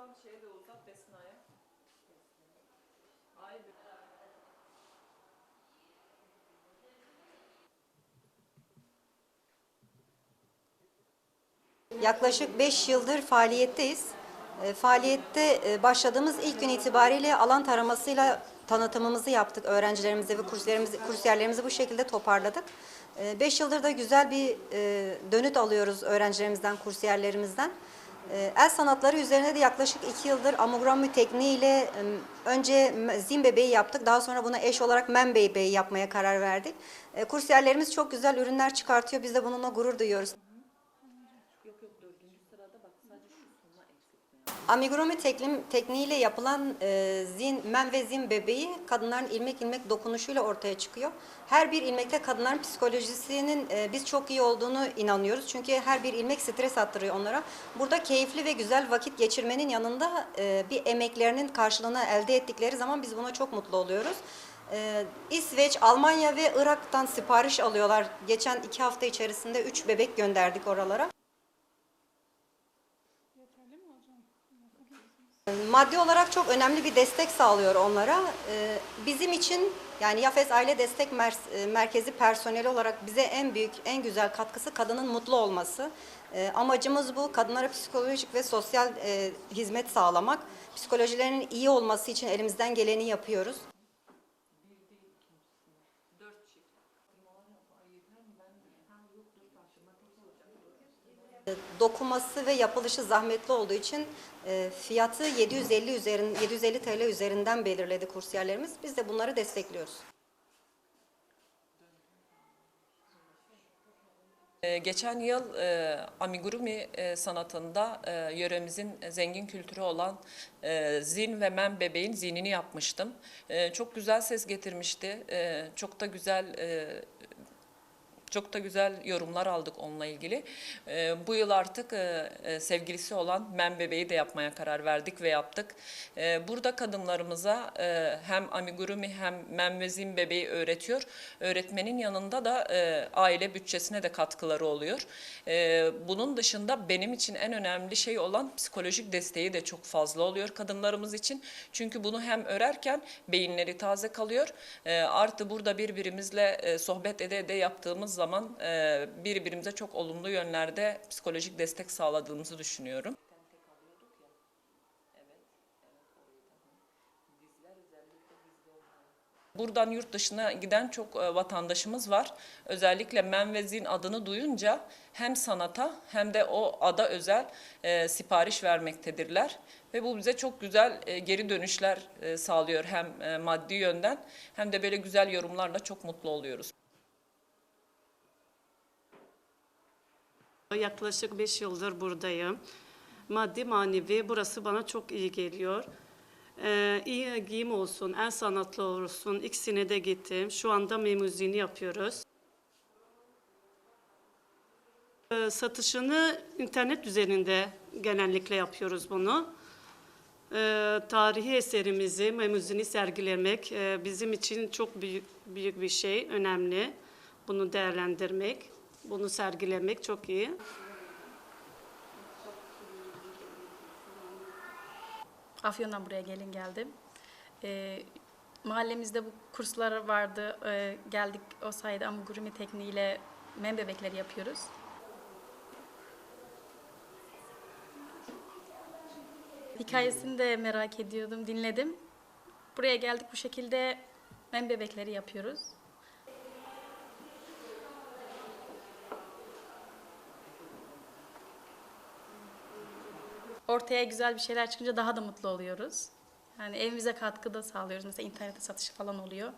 Şuradan şeye de uzat Besna'ya. Ay be. Yaklaşık 5 yıldır faaliyetteyiz. E, Faaliyette e, başladığımız ilk gün itibariyle alan taramasıyla tanıtımımızı yaptık. Öğrencilerimize ve kursiyerlerimizi bu şekilde toparladık. 5 yıldır da güzel bir e, dönüt alıyoruz öğrencilerimizden, kursiyerlerimizden. E, El sanatları üzerine de yaklaşık 2 yıldır amigurumi tekniğiyle önce zin bebeği yaptık. Daha sonra buna eş olarak men bebeği yapmaya karar verdik. E, Kursiyerlerimiz çok güzel ürünler çıkartıyor. Biz de bununla gurur duyuyoruz. Amigurumi teklim, tekniğiyle yapılan e, zin, men ve zin bebeği kadınların ilmek ilmek dokunuşuyla ortaya çıkıyor. Her bir ilmekte kadınların psikolojisinin e, biz çok iyi olduğunu inanıyoruz. Çünkü her bir ilmek stres attırıyor onlara. Burada keyifli ve güzel vakit geçirmenin yanında e, bir emeklerinin karşılığını elde ettikleri zaman biz buna çok mutlu oluyoruz. E, İsveç, Almanya ve Irak'tan sipariş alıyorlar. Geçen iki hafta içerisinde üç bebek gönderdik oralara. Maddi olarak çok önemli bir destek sağlıyor onlara. Ee, Bizim için yani Yafes Aile Destek e, Merkezi personeli olarak bize en büyük, en güzel katkısı kadının mutlu olması. Ee, Amacımız bu. Kadınlara psikolojik ve sosyal e, hizmet sağlamak. Psikolojilerinin iyi olması için elimizden geleni yapıyoruz. Dokuması ve yapılışı zahmetli olduğu için e, fiyatı 750 üzerin 750 TL üzerinden belirledi kursiyerlerimiz. Biz de bunları destekliyoruz. Ee, Geçen yıl e, amigurumi e, sanatında e, yöremizin zengin kültürü olan e, zin ve men bebeğin zinini yapmıştım. E, çok güzel ses getirmişti. E, çok da güzel e, çok da güzel yorumlar aldık onunla ilgili. Ee, bu yıl artık e, e, sevgilisi olan Men Bebeği de yapmaya karar verdik ve yaptık. Ee, burada kadınlarımıza e, hem amigurumi hem Men ve Zin Bebeği öğretiyor. Öğretmenin yanında da e, aile bütçesine de katkıları oluyor. Ee, bunun dışında benim için en önemli şey olan psikolojik desteği de çok fazla oluyor kadınlarımız için. Çünkü bunu hem örerken beyinleri taze kalıyor. E, artı burada birbirimizle e, sohbet ede ede yaptığımız zaman e, birbirimize çok olumlu yönlerde psikolojik destek sağladığımızı düşünüyorum. Buradan yurt dışına giden çok e, vatandaşımız var. Özellikle Men ve Zin adını duyunca hem sanata hem de o ada özel e, sipariş vermektedirler. Ve bu bize çok güzel e, geri dönüşler e, sağlıyor hem e, maddi yönden hem de böyle güzel yorumlarla çok mutlu oluyoruz. Yaklaşık 5 yıldır buradayım. Maddi manevi burası bana çok iyi geliyor. Ee, iyi giyim olsun, el sanatlı olsun ikisine de gittim. Şu anda memuzini yapıyoruz. Ee, satışını internet üzerinde genellikle yapıyoruz bunu. Ee, tarihi eserimizi, memuzini sergilemek e, bizim için çok büyük, büyük bir şey, önemli. Bunu değerlendirmek, bunu sergilemek çok iyi. Afyon'dan buraya gelin geldim. Ee, mahallemizde bu kurslar vardı. Ee, geldik o sayede amigurumi tekniğiyle mem bebekleri yapıyoruz. Hikayesini de merak ediyordum, dinledim. Buraya geldik bu şekilde mem bebekleri yapıyoruz. Ortaya güzel bir şeyler çıkınca daha da mutlu oluyoruz. Yani evimize katkı da sağlıyoruz. Mesela internette satış falan oluyor.